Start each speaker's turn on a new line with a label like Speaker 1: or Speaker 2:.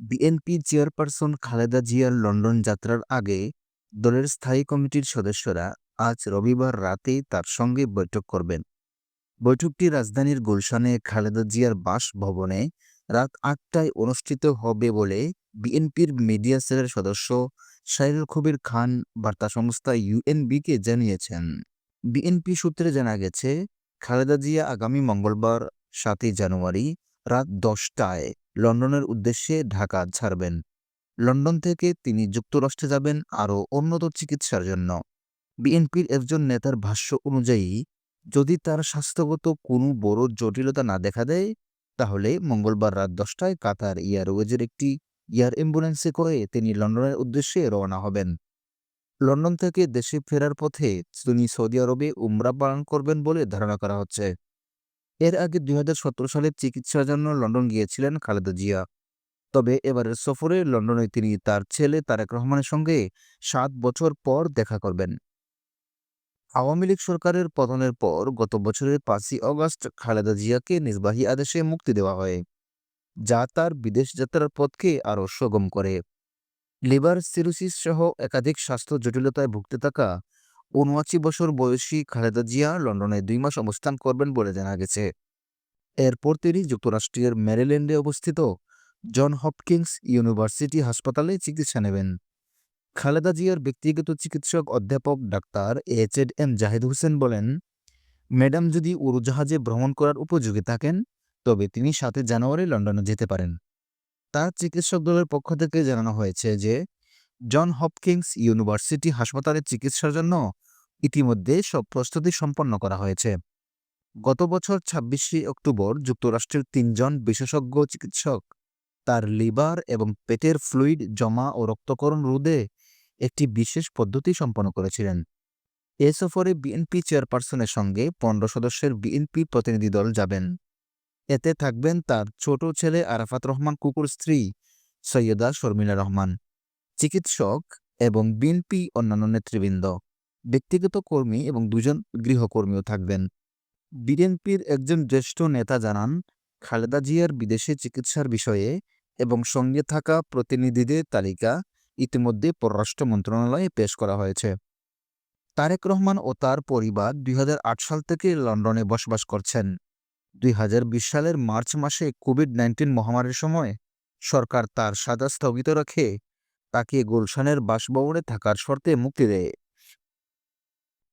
Speaker 1: BNP chairperson Khaleda জিয়ার London যাত্রার আগে দলের স্থায়ী কমিটির সদস্যরা আজ রবিবার রাতে তার সঙ্গে বৈঠক করবেন। বৈঠকটি রাজধানীর গুলশানে খালেদা জিয়ার বাসভবনে রাত আটটায় অনুষ্ঠিত হবে বলে বিএনপির মিডিয়া সেলের সদস্য সাইরুল কবির খান বার্তা সংস্থা ইউএনবিকে জানিয়েছেন। বিএনপি সূত্রে জানা গেছে, খালেদা জিয়া আগামী মঙ্গলবার সাতই জানুয়ারি রাত দশটায় লন্ডনের উদ্দেশ্যে ঢাকা ছাড়বেন। লন্ডন থেকে তিনি যুক্তরাষ্ট্রে যাবেন আরও উন্নত চিকিৎসার জন্য। বিএনপির একজন নেতার ভাষ্য অনুযায়ী, যদি তার স্বাস্থ্যগত কোনো বড় জটিলতা না দেখা দেয়, তাহলে মঙ্গলবার রাত দশটায় কাতার এয়ারওয়েজের একটি এয়ার অ্যাম্বুলেন্সে করে তিনি লন্ডনের উদ্দেশ্যে রওনা হবেন। লন্ডন থেকে দেশে ফেরার পথে তিনি সৌদি আরবে উমরা পালন করবেন বলে ধারণা করা হচ্ছে। এর আগে দুই সালে চিকিৎসার জন্য লন্ডন গিয়েছিলেন খালেদা জিয়া। তবে এবারের সফরে লন্ডনে তিনি তার ছেলে তারেক রহমানের সঙ্গে সাত বছর পর দেখা করবেন। আওয়ামী লীগ সরকারের পতনের পর গত বছরের পাঁচই অগস্ট খালেদা জিয়াকে নির্বাহী আদেশে মুক্তি দেওয়া হয়, যা তার বিদেশ যাত্রার পথকে আরও সগম করে। লিভার সিরোসিস সহ একাধিক স্বাস্থ্য জটিলতায় ভুগতে থাকা উনআশি বছর বয়সী খালেদা জিয়া লন্ডনে দুই মাস অবস্থান করবেন বলে জানা গেছে। এরপর তিনি যুক্তরাষ্ট্রের ম্যারিল্যান্ডে অবস্থিত জন হপকিন্স ইউনিভার্সিটি হাসপাতালে চিকিৎসা নেবেন। খালেদা জিয়ার ব্যক্তিগত চিকিৎসক অধ্যাপক ডাক্তার এইচ এড এম জাহিদ হোসেন বলেন, ম্যাডাম যদি উড়োজাহাজে ভ্রমণ করার উপযোগী থাকেন, তবে তিনি সাতই জানুয়ারি লন্ডনে যেতে পারেন। তার চিকিৎসক দলের পক্ষ থেকে জানানো হয়েছে যে, জন হপকিংস ইউনিভার্সিটি হাসপাতালে চিকিৎসার জন্য ইতিমধ্যে সব প্রস্তুতি সম্পন্ন করা হয়েছে। গত বছর ছাব্বিশে অক্টোবর যুক্তরাষ্ট্রের তিনজন বিশেষজ্ঞ চিকিৎসক তার লিভার এবং পেটের ফ্লুইড জমা ও রক্তকরণ রোধে একটি বিশেষ পদ্ধতি সম্পন্ন করেছিলেন। এ সফরে বিএনপি চেয়ারপারসনের সঙ্গে পনেরো সদস্যের বিএনপি প্রতিনিধি দল যাবেন। এতে থাকবেন তার ছোট ছেলে আরাফাত রহমান কুকুর স্ত্রী সৈয়দা শর্মিলা রহমান, চিকিৎসক এবং বিএনপি অন্যান্য নেতৃবৃন্দ। ব্যক্তিগত কর্মী এবং দুজন গৃহকর্মীও থাকবেন। বিএনপির একজন জ্যেষ্ঠ নেতা জানান, খালেদা জিয়ার বিদেশে চিকিৎসার বিষয়ে এবং সঙ্গে থাকা প্রতিনিধিদের তালিকা ইতিমধ্যে পররাষ্ট্র মন্ত্রণালয়ে পেশ করা হয়েছে। তারেক রহমান ও তার পরিবার দুই হাজার আট সাল থেকে লন্ডনে বসবাস করছেন। দুই হাজার বিশ সালের মার্চ মাসে কোভিড নাইন্টিন মহামারীর সময় সরকার তার সাজা স্থগিত রাখে, তাকে গুলশানের বাসভবনে থাকার শর্তে মুক্তি দেয়।